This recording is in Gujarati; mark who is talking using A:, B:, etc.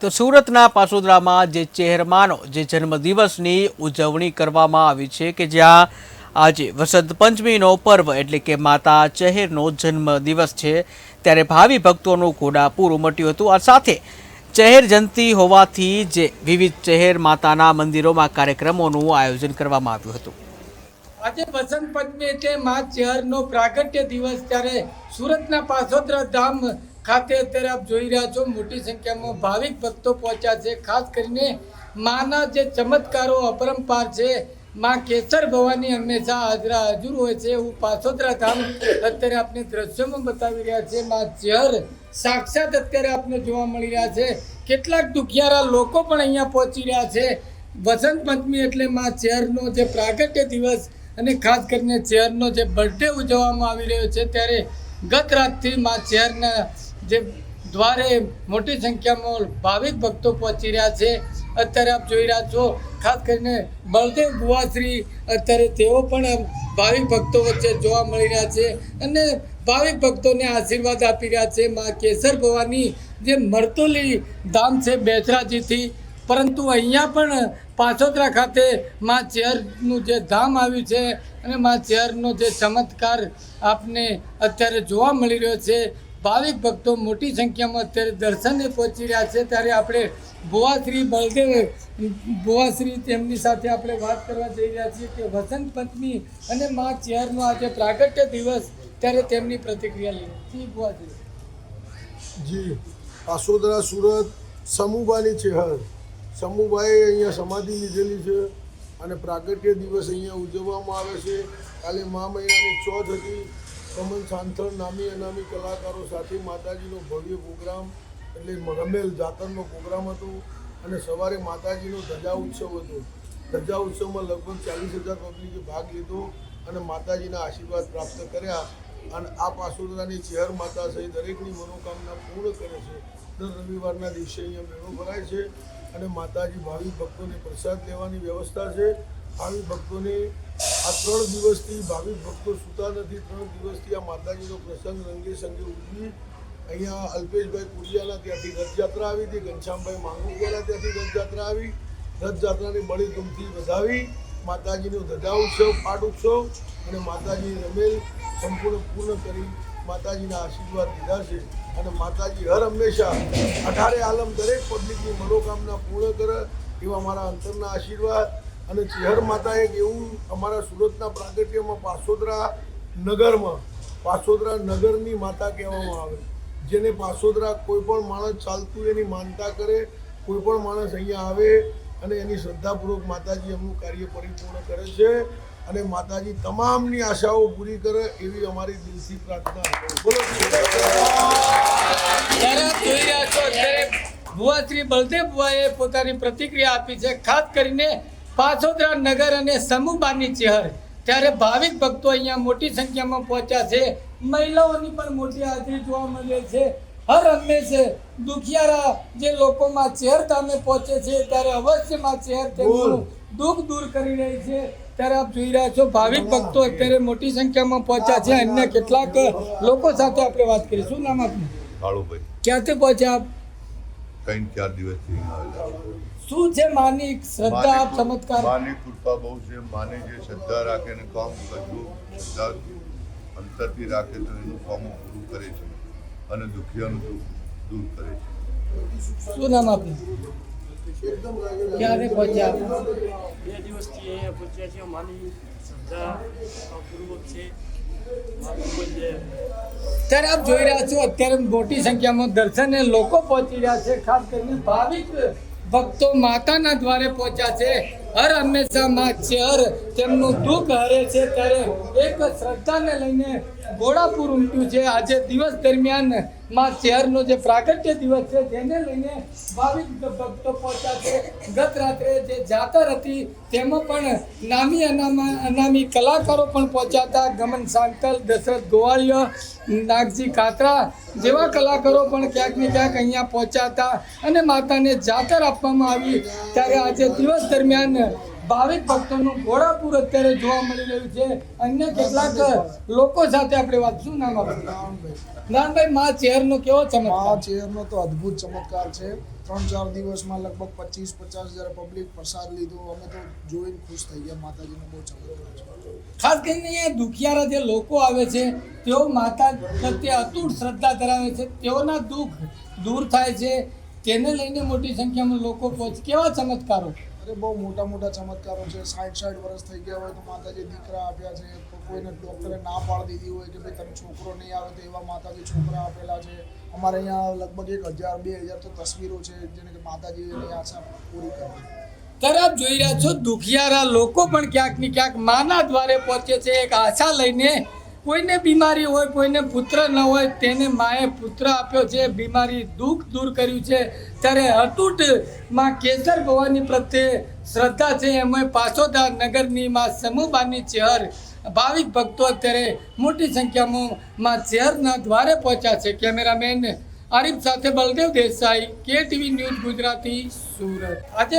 A: તો સુરતના પાસોદરામાં જે ચહેરમાનો જે જન્મદિવસની ઉજવણી કરવામાં આવી છે કે જ્યાં આજે વસંત પંચમીનો પર્વ એટલે કે માતા ચહેરનો જન્મદિવસ છે, ત્યારે ભાવિ ભક્તોનું ઘોડાપૂર ઉમટ્યું હતું. આ સાથે ચહેર જંતી હોવાથી જે વિવિધ ચહેર માતાના મંદિરોમાં કાર્યક્રમોનું આયોજન કરવામાં આવ્યું હતું.
B: આજે વસંત પંચમી એટલે મા ચહેરનો પ્રાગટ્ય દિવસ, ત્યારે સુરતના પાસોદરા ધામ ખાતે અત્યારે આપ જોઈ રહ્યા છો, મોટી સંખ્યામાં ભાવિક ભક્તો પહોંચ્યા છે. ખાસ કરીને માના જે ચમત્કારો, અપરંપાર છે, માં કેસર ભવાની હંમેશા હાજરા હાજર હોય છે. એવું પાસોદરા ધામ અત્યારે આપણે દ્રશ્યોમાં બતાવી રહ્યા છે. માં ચહેર સાક્ષાત અત્યારે આપને જોવા મળી રહ્યા છે. કેટલાક દુખિયારા લોકો પણ અહીંયા પહોંચી રહ્યા છે. વસંત પંચમી એટલે માં ચહેરનો જે પ્રાગટ્ય દિવસ અને ખાસ કરીને ચહેરનો જે બર્થડે ઉજવવામાં આવી રહ્યો છે, ત્યારે ગત રાતથી માં ચેહરના જે દ્વારે મોટી સંખ્યામાં ભાવિક ભક્તો પહોંચી રહ્યા છે. અત્યારે આપ જોઈ રહ્યા છો, ખાસ કરીને બળદેવ બુવાશ્રી અત્યારે તેઓ પણ ભાવિક ભક્તો વચ્ચે જોવા મળી રહ્યા છે અને ભાવિક ભક્તોને આશીર્વાદ આપી રહ્યા છે માં કેસર ભવાની જે મરતોલી ધામ છે બેચરાજીથી પરંતુ અહીંયા પણ પાછોતરા ખાતે માં ચેરનું જે ધામ આવ્યું છે અને માં ચેરનો જે ચમત્કાર આપને અત્યારે જોવા મળી રહ્યો છે. ભાવિક ભક્તો મોટી સંખ્યામાં અત્યારે દર્શને પહોંચી રહ્યા છે. ત્યારે આપણે ભુવાશ્રી બળદેવ ભુવાશ્રી તેમની સાથે આપણે વાત કરવા જઈ રહ્યા છીએ કે વસંત પંચમી અને મા ચેરનો આજે પ્રાગટ્ય દિવસ, ત્યારે તેમની પ્રતિક્રિયા લઈએ. જી ભુવાશ્રી
C: જી પાસોદરા સુરત સમુબાની હર સમુબાએ અહીંયા સમાધિ લીધેલી છે અને પ્રાગટ્ય દિવસ અહીંયા ઉજવવામાં આવે છે. કાલે મા મહિનાની ચોથ હતી. કમલ સાંથળ નામી અનામી કલાકારો સાથે માતાજીનો ભવ્ય પ્રોગ્રામ એટલે રમેલ જાતરનો પ્રોગ્રામ હતો અને સવારે માતાજીનો ધજા ઉત્સવ હતો. ધજા ઉત્સવમાં લગભગ ચાલીસ હજાર પબ્લિકે ભાગ લીધો અને માતાજીના આશીર્વાદ પ્રાપ્ત કર્યા અને આ પાસોદાની ચેહર માતા સહિત દરેકની મનોકામના પૂર્ણ કરે છે. દર રવિવારના દિવસે અહીંયા મેળો ભરાય છે અને માતાજી ભાવિક ભક્તોને પ્રસાદ લેવાની વ્યવસ્થા છે. ભાવિ ભક્તોને આ ત્રણ દિવસથી ભાવિક ભક્તો સૂતા નથી. ત્રણ દિવસથી આ માતાજીનો પ્રસંગ રંગે સંગે ઉજવી અહીંયા અલ્પેશભાઈ કુડિયાના ત્યાંથી રથયાત્રા આવી હતી. ઘનશ્યામભાઈ માંગુકિયાના ત્યાંથી રથયાત્રા આવી. રથયાત્રાની બળી ધૂમથી વધાવી માતાજીનો ધજા ઉત્સવ પાટ ઉત્સવ અને માતાજી રમેલ સંપૂર્ણ પૂર્ણ કરી માતાજીના આશીર્વાદ લીધા છે. અને માતાજી હર હંમેશા અઢારે આલમ દરેક પબ્લિકની મનોકામના પૂર્ણ કરે એવા મારા અંતરના આશીર્વાદ. અને ચેહર માતા એક એવું અમારા સુરતના પ્રાગટ્યમાં પાસોદરા નગરમાં, પાસોદરા નગરની માતા કહેવામાં આવે. જેને પાસોદરા કોઈ પણ માણસ ચાલતું એની માનતા કરે, કોઈ પણ માણસ અહીંયા આવે અને એની શ્રદ્ધાપૂર્વક માતાજી એમનું કાર્ય પરિપૂર્ણ કરે છે અને માતાજી તમામની આશાઓ પૂરી કરે એવી અમારી દિલથી પ્રાર્થના બોલો
B: ભુવાશ્રી બળદેવ ભુવાએ પોતાની પ્રતિક્રિયા આપી છે, ખાસ કરીને પાછોદરા નગર અને સમૂહબાની ચહેર ત્યારે ભાવિક ભક્તો અહીંયા મોટી સંખ્યામાં પહોંચ્યા છે. મહિલાઓની પણ મોટી હાજરી જોવા મળે છે. હર હંમેશે દુખિયારા જે લોકોમાં ચહેર ધામે પહોંચે છે ત્યારે અવશ્યમાં ચહેર તેમનું દુઃખ દૂર કરી રહી છે. ત્યારે આપ જોઈ રહ્યા છો ભાવિક ભક્તો અત્યારે મોટી સંખ્યામાં પહોંચ્યા છે. અન્ય કેટલાક લોકો સાથે આપણે વાત કરીએ શું નામ આપનું?
D: કાળુભાઈ
B: ક્યાંથી પહોંચ્યા આપ?
D: ત્રણ ચાર દિવસથી આવેલા
B: શું છે માની શ્રદ્ધા ચમત્કાર?
D: માની કૃપા બહુ છે. માને જે શ્રદ્ધા રાખે ને કામ કરવું શ્રદ્ધા અંતરથી રાખે તો એનું કામ પૂરું કરે છે. અને દુખિયાનું દુઃખ દૂર કરે છે.
B: શું નામ આપનું? ક્યારે પહોંચ્યા?
E: બે દિવસથી અહીંયા પહોંચ્યા છે માની શ્રદ્ધા પૂર્વક છે. ખૂબ જ
B: ત્યારે આપ જોઈ રહ્યા છો, અત્યારે મોટી સંખ્યામાં દર્શને લોકો પહોંચી રહ્યા છે, ખાસ કરીને ભાવિક ભક્તો માતાના દ્વારે પહોંચ્યા છે. હર હંમેશા માં ચર તેમનું દુઃખ હરે છે, ત્યારે એક શ્રદ્ધાને લઈને ઘોડાપુર ઉમટ્યું છે. આજે દિવસ દરમિયાનમાં શહેરનો જે પ્રાગટ્ય દિવસ છે જેને લઈને ભાવિક ભક્તો પહોંચ્યા છે. ગત રાત્રે જે જાતર હતી, તેમાં પણ નામી અનામા, અનામી કલાકારો પણ પહોંચ્યા હતા. ગમન સાંકલ દશરથ ગોવાળિયા, નાગજી કાતરા જેવા કલાકારો પણ ક્યાંક ને ક્યાંક અહીંયા પહોંચ્યા હતા. અને માતાને જાતર આપવામાં આવી. ત્યારે આજે દિવસ દરમિયાન ભાવિક ભક્તોનું ઘોડાપુર અત્યારે જોવા મળી રહ્યું છે. અન્ય કેટલાક લોકો સાથે આપણે વાત શું નામ આપણું નાનભાઈ. મા ચેરનો કેવો
F: આ
B: મા
F: ચેરનો તો અદ્ભુત ચમત્કાર છે. ત્રણ ચાર દિવસમાં લગભગ પચીસ પચાસ હજાર પબ્લિક પ્રસાદ લીધો. અમે તો જોઈને ખુશ થઈ ગયા. માતાજીનો બહુ ચમત્કાર છે.
B: ખાસ કરીને અહીંયા દુખિયારા જે લોકો આવે છે તેઓ માતા પ્રત્યે અતૂટ શ્રદ્ધા ધરાવે છે. તેઓના દુઃખ દૂર થાય છે. તેને લઈને મોટી સંખ્યામાં લોકો પહોંચે કેવા ચમત્કારો?
F: અરે બહુ મોટા મોટા ચમત્કારો છે. સાઠ સાઠ વર્ષ થઈ ગયા હોય તો માતાજી દીકરા આપ્યા છે. કોઈને ડૉક્ટરે ના પાડી દીધી હોય કે ભાઈ તમે છોકરો નહીં આવે તો એવા માતાજી છોકરા આપેલા છે. અમારે અહીંયા લગભગ એક હજાર બે હજાર તો તસવીરો છે જેને કે માતાજી એની આશા પૂરી કરવા
B: તરફ આપ જોઈ રહ્યા છો દુખિયારા લોકો પણ ક્યાંક ને ક્યાંક માના દ્વારે પહોંચે છે. એક આશા લઈને કોઈને બીમારી હોય, કોઈને પુત્ર ન હોય, તેને માએ પુત્ર આપ્યો છે બીમારી દુઃખ દૂર કર્યું છે. ત્યારે અતૂટમાં કેસર ભવાની પ્રત્યે શ્રદ્ધા છે. એમાં પાસોદા નગરની માં સમૂહબાની ચહેર ભાવિક ભક્તો અત્યારે મોટી સંખ્યામાં માં ચહેરના દ્વારે પહોંચ્યા છે. કેમેરામેન આરીફ સાથે બલદેવ દેસાઈ કે ટીવી ન્યૂઝ ગુજરાતી, સુરત. આજે